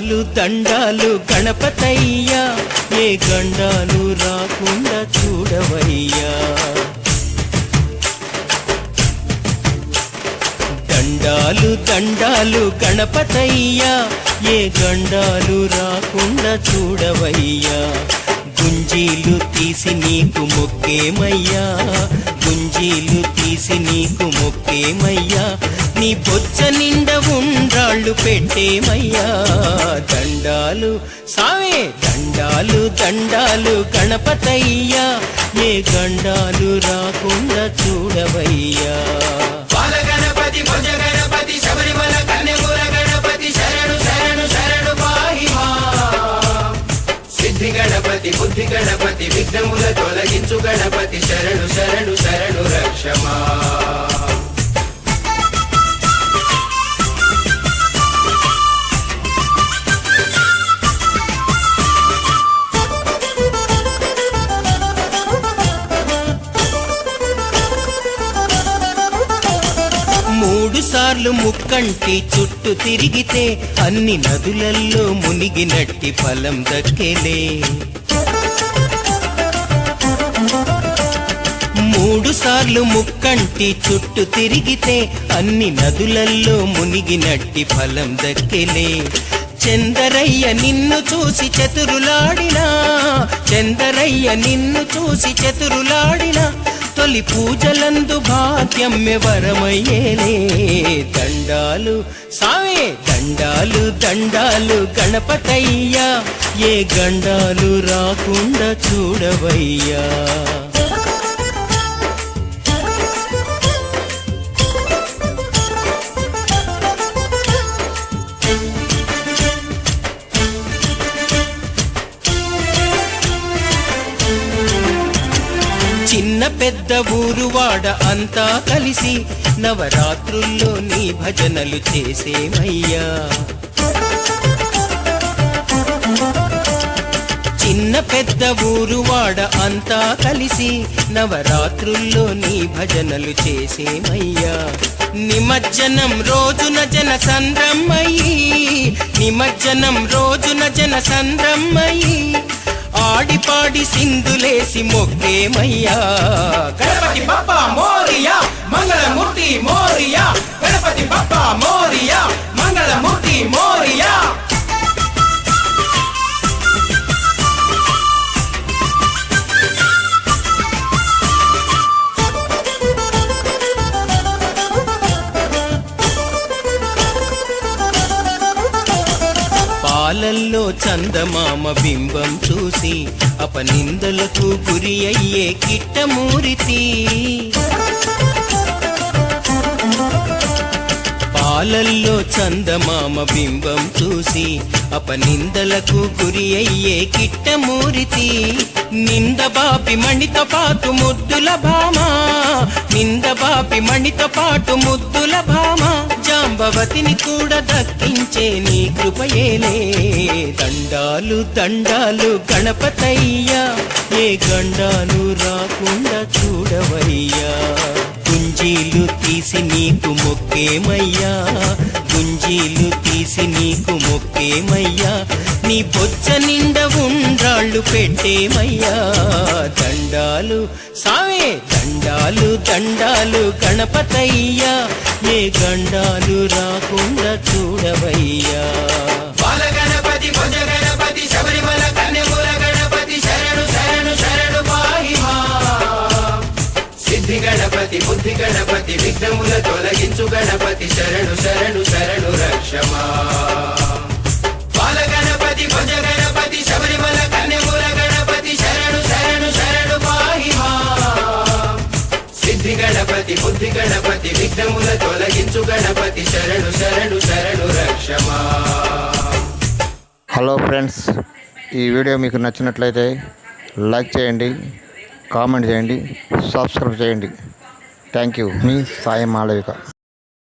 దండాలు దండాలు గణపతయ్యా ఏ గండాలు రాకుండా చూడవయ్యా. దండాలు దండాలు గణపతయ్యా ఏ గండాలు రాకుండా చూడవయ్యా. గుంజీలు తీసి నీకు మొక్కేమయ్యా గుంజీలు తీసి నీకు మొక్కేమయ్యా? నీ బొచ్చ నిండా ఉండ్రాళ్ళు పెట్టేమయ్యా? దండాలు సావే దండాలు దండాలు గణపతయ్యా. ఏ గండాలు రాకుండా చూడవయ్యా? గణపతి గణపతి శబరిమల కన్యపుర గణపతి శరణు శరణు శరణు పాహి సిద్ధి గణపతి బుద్ధి గణపతి విఘ్నముల తొలగించు గణపతి సార్లు ముక్కంటి చుట్టూ తిరిగితే అన్ని నదులల్లో మునిగినట్టి ఫలం దక్కేలే. మూడు సార్లు ముక్కంటి చుట్టూ తిరిగితే అన్ని నదులల్లో మునిగినట్టి ఫలం దక్కేలే. చందరయ్య నిన్ను చూసి చతురులాడినా చందరయ్య నిన్ను చూసి చతురులాడినా తొలి పూజలందు భాగ్యం వరమయ్యేలే. దండాలు సావే దండాలు దండాలు గణపతయ్యా. ఏ గండాలు రాకుండా చూడవయ్యా. చిన్న పెద్ద ఊరు వాడ అంతా కలిసి నవరాత్రుల్లో నీ భజనలు చేసేమయ్యా. చిన్న పెద్ద ఊరు వాడ అంతా కలిసి నవరాత్రుల్లో నీ భజనలు చేసేమయ్యా. నిమజ్జనం రోజున జన సంద్రమ్మయ్యి నిమజ్జనం రోజున జన సంద్రమ్మయి ఆడిపాడి సింధులేసి మొక్కేమయ్యా. గణపతి బప్ప మోరియా మంగళమూర్తి మోరియా. పాలల్లో చందమామ బింబం చూసి అపనిందలకు గురి అయ్యే కిట్టమూరితి. పాలల్లో చందమామ బింబం చూసి అపనిందలకు గురి అయ్యే కిట్టమూరితి. నింద బాపి మణితో పాటు ముద్దుల భామా నింద బాపి మణితో పాటు ముద్దుల భామ జాంబవతిని కూడా దక్కించే నీ కృపయేలే. దండాలు దండాలు గణపతయ్యా ఏ గండాలు రాకుండా చూడవయ్యా. గుంజీలు తీసి నీకు మొక్కేమయ్యా. గుంజీలు తీసి నీకు మొక్కేమయ్యా. నీ బొచ్చ నిండా ఉండ్రాళ్ళు పెట్టేమయ్యా. దండాలు సావే దండాలు దండాలు గణపతయ్యా. ఏ గండాలు రాకుండా చూడవయ్యా. బాల గణపతి గణపతి శబరిమల గణపతి శరణు శరణు శరణు సిద్ధి గణపతి బుద్ధి గణపతి విఘ్నముల తొలగించు గణపతి శరణు శరణు సిద్ధి గణపతి బుద్ధి గణపతి విఘ్నముల తొలగించు గణపతి. శరణు శరణు శరణు రక్షమా. హలో ఫ్రెండ్స్ ఈ వీడియో మీకు నచ్చినట్లయితే లైక్ చేయండి కామెంట్ చేయండి సబ్స్క్రైబ్ చేయండి. Thank you. మీ సాయం మాళవిక.